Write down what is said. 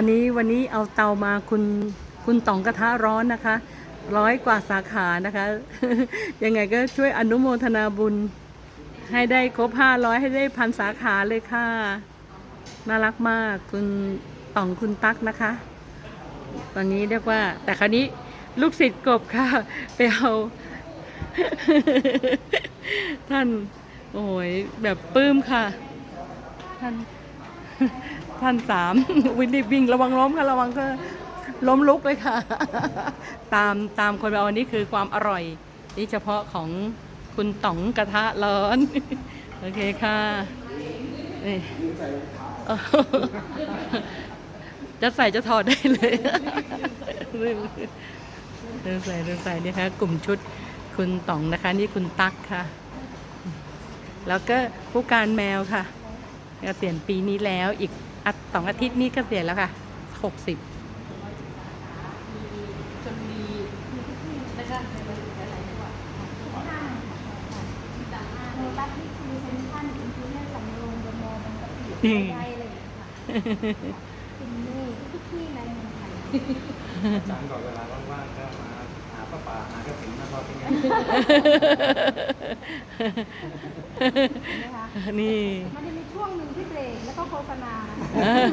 วันนี้วันนี้เอาเตามาคุณคุณต๋องกระทะร้อนนะคะ ร้อยกว่าสาขานะคะ ยังไงก็ช่วยอนุโมทนาบุญ ให้ได้ครบห้าร้อยให้ได้พันสาขาเลยค่ะ น่ารักมากคุณต๋องคุณตั๊กนะคะ ตอนนี้เรียกว่า แต่คราวนี้ลูกศิษย์กบค่ะ ไปเอาท่าน โอ้ยแบบปลื้มค่ะ ท่าน ท่านสามวิ่งรีบวิ่งระวังล้มค่ะระวังก็ล้มลุกเลยค่ะ ตามตามคนไปเอาอันนี้คือความอร่อย นี่เฉพาะของคุณต๋องกระทะร้อน โอเคค่ะนี่จะใส่จะถอดได้เลยเดินใส่เดินใส่นี่ค่ะกลุ่มชุดคุณต๋องนะคะ นี่คุณตั๊กค่ะ แล้วก็ผู้การแมวค่ะ เกษียณปีนี้แล้วอีกอัดสองอาทิตย์นี้เกษียณแล้วค่ะหกสิบจนมีนะคะโลตัสนี่คือเซ็นทรัลอินฟิเนียสำโรงเดอะมอลล์บางกะปินี่ไทยอะไรอย่างเงี้ยค่ะเป็นนี่ทุกที่ในเมืองไทยอาจารย์ก่อนเวลาว่างๆก็มาหาป้าป่าหากระถิ่นนะพอเป็นไง นะคะนี่ มันจะมีช่วงหนึ่งที่เบรกแล้วก็โฆษณาเออ